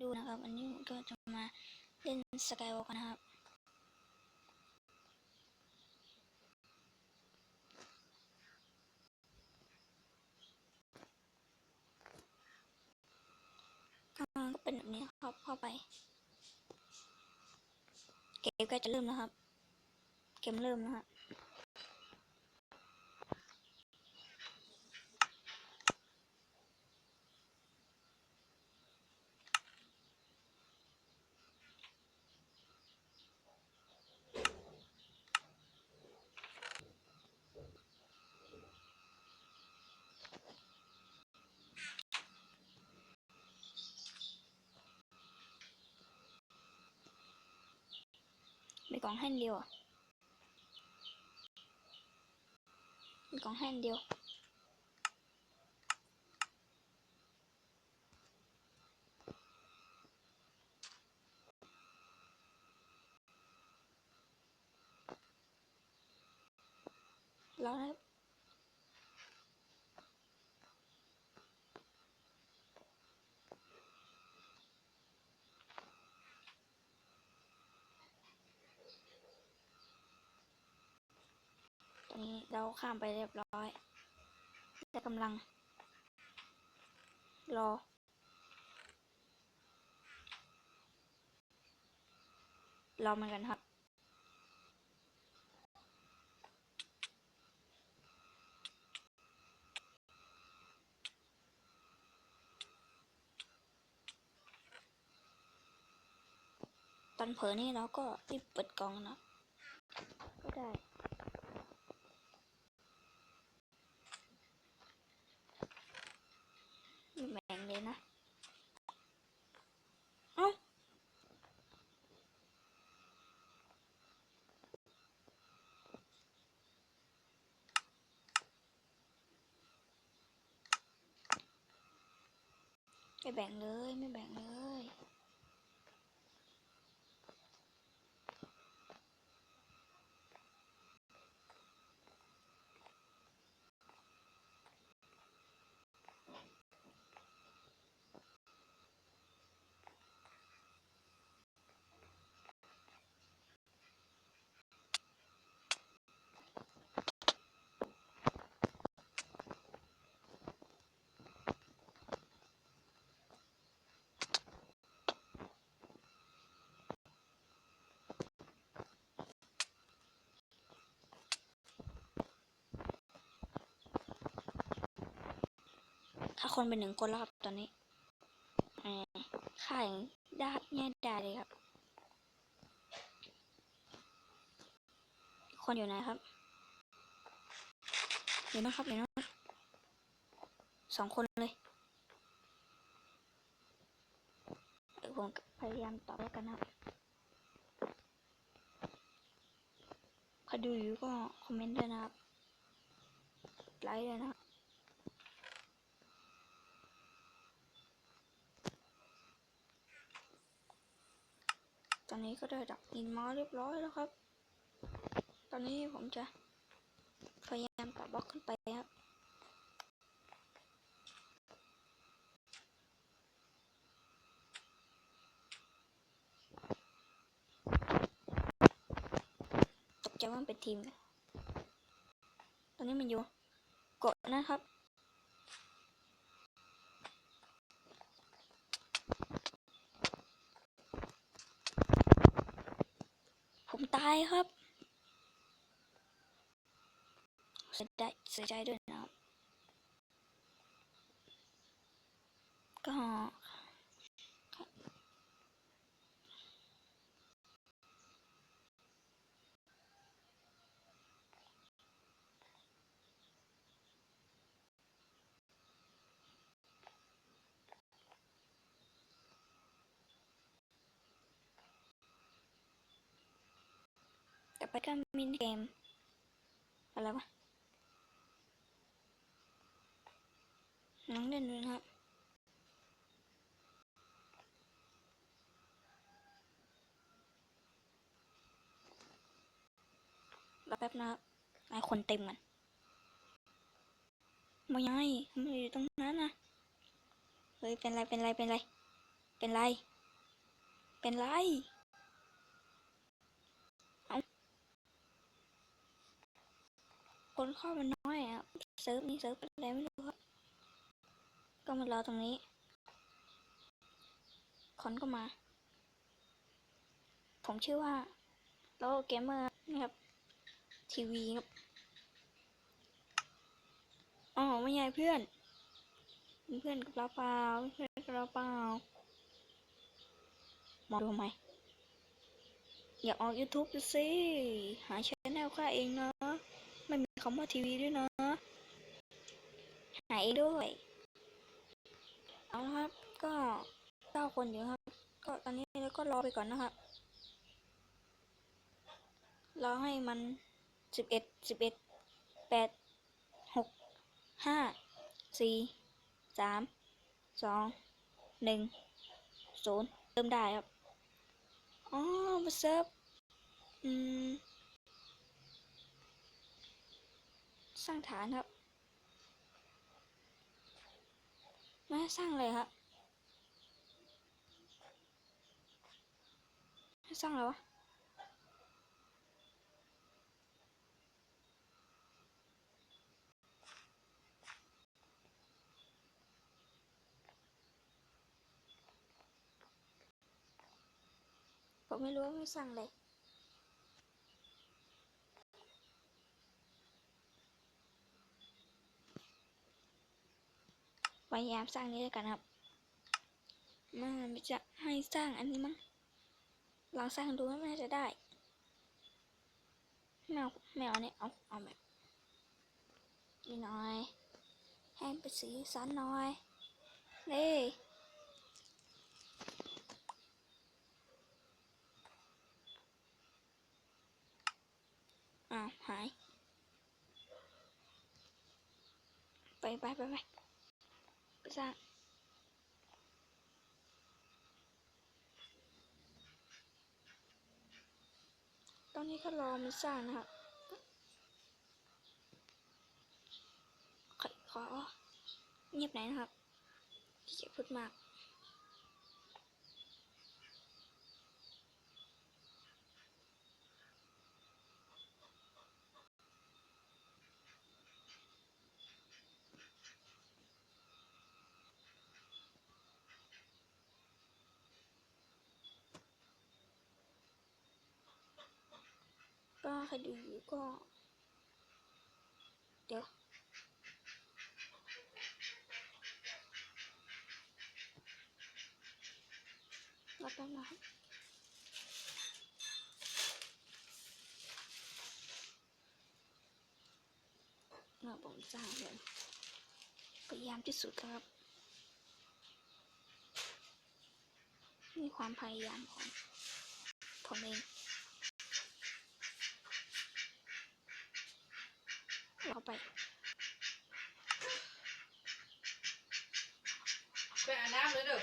ดูนะครับวันนี้ผมก็จะมาเล่นสกายวอล์กนะครับ ก็เป็นแบบนี้ครับเข้าไป เกมก็จะเริ่มแล้วครับ เกมเริ่มนะฮะมี กล่องแห้งเดียวอะมีกล่องแห้งเดียว แล้ว นี้เราข้ามไปเรียบร้อยแต่กำลัง รอ รอเหมือนกันครับตอนเผลอนี่เราก็รีบเปิดกล่องนะก็ได้ ไม่แบ่งเลยนะ เอ้า ไม่แบ่งเลยไม่แบ่งเลย ถ้า คนเป็นหนึ่งคนแล้วครับตอนนี้อ่าค่าอย่างได้แง่ได้เลยครับ คนอยู่ไหนครับอยู่นะครับอยู่นะสองคนเลยเดี๋ยวผมพยายามตอบแล้วกันนะครับใครดูอยู่ก็คอมเมนต์ด้วยนะครับไลค์ด้วยนะครับ อนนี้ก็ได้ดักอินมาเรียบร้อยแล้วครับ ตอนนี้ผมจะพยายามตัดบล็อกขึ้นไปครับตกใจว่ามันเป็นทีม ตอนนี้มันอยู่กดนะครับ ผมตาย ครับ เสียใจเสียใจด้วยนะครับ ก็ต่อ ไปก็มินเกม อะไรวะน้องเล่นด้วยนะครับรอแป๊บนะครับไอคนเต็มกันไมายังไงมันอยู่ตรงนั้นนะเฮ้ยเป็นไรเป็นไรเป็นไร เป็นไร เป็นไร เอา คนเข้ามันน้อยอะเซิร์ฟนี้เซิร์ฟอะไรไม่รู้ครับก็มารอตรงนี้คนก็มา ผมชื่อว่าโลเกมเมอร์นะครับ ทีวีครับอ๋อไม่ใช่เพื่อน เพื่อนกับเราเปล่าเพื่อนกับเราเปล่ามองดูทำไมอยากออก YouTube ดูสิ หาช่องแนลค่าเองเนะ ไม่มีคำว่าทีวีด้วยนะหาเองด้วย เอาละครับ ก็เก้าคนอยู่ครับ ก็ตอนนี้เราก็รอไปก่อนนะครับ รอให้มันสิบเอ็ดสิบเอ็ดแปดหกห้าสี่สามสองหนึ่งศูนย์เริ่มได้ครับ อ๋อมาเซิร์ฟอืม สร้างฐานครับ มาสร้างเลยครับสร้างอะไรวะผมไม่รู้ว่าไม่สั่งเลย พยายามสร้างนี้แล้วยกันครับ มันจะให้สร้างอันนี้มั้งลองสร้างดูว่ามันน่จะได้แมวแมวเนี่ยเอาเอาแบบนี่หน่อยให้เป็นสีสันหน่อยนี่อ้าวหาย ไปไปไปไป ไปสร้างตอนนี้ก็รอมันสร้างนะครับขอเงียบหน่อยนะครับที่จะพูดมาก ก็ใครดูอยู่ก็ เดี๋ยวรอแป๊บนะครับเมื่อผมสร้างเลยพยายามที่สุดครับ นี่ความพยายามของผมเอง เราไป ไปอาบน้ำเลยเด้อ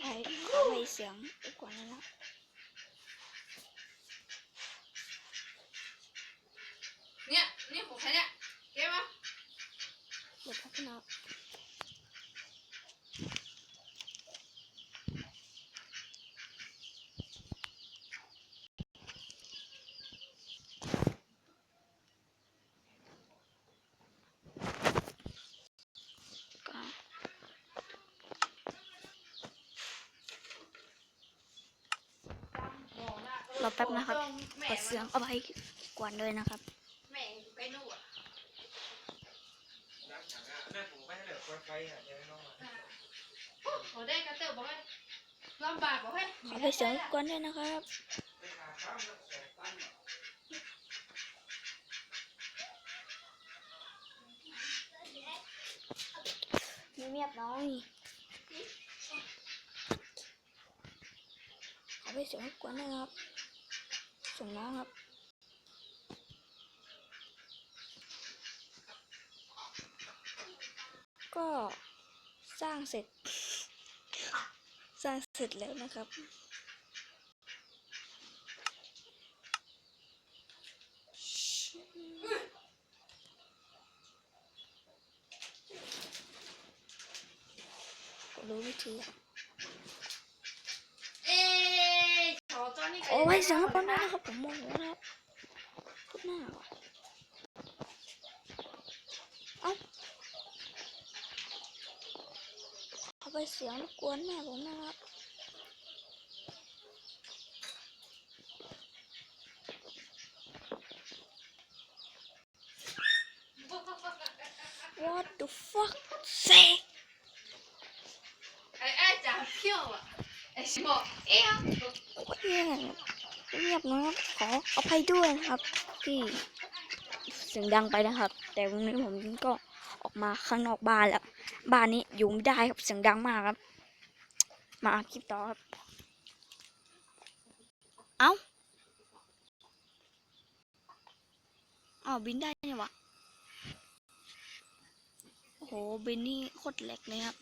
ไปขอไปเสียงดีกว่านี้นะ เนี่ยนี่ของใครเนี่ยเก็บมาเดี๋ยวพักนะรอแป๊บนะครับแม่กดเสียงเอาไปกวนเลยนะครับ แม่อยู่ใกล้นู่นอะ นั่น ผมไม่ให้เหลือคนไฟอะยังไม่น้องอะโอ้ได้กระเตอร์บอกให้ลำบากบอกให้ขอไปเสียงกวนด้วยนะครับไม่ขาข้าวแล้วสองตันเงียบๆหน้อยขอไปเสียงกวนด้วยครับส่งน้องครับ ก็สร้างเสร็จ สร้างเสร็จแล้วนะครับ รู้วิธีโอ้ยสังเกตนะครับผมมองนะครับพูดหน้า ไปเสียงรบกวนแม่ผมนะครับ What the fuck say ไอ้ไอ้จ่าเขี้ยวอะไอ้ชิบอกเอ๊ะโอ้ยแย่เงียบนะครับขออภัยด้วยนะครับที่เสียงดังไปนะครับ แต่วันนี้ผมก็ออกมาข้างนอกบ้านแล้ว บ้านนี้อยู่ไม่ได้ครับเสียงดังมากครับ มาคลิปต่อครับ เอ้าอ้าบินได้เนี่ยวะโอ้โหบินนี่โคตรเล็กเลยครับ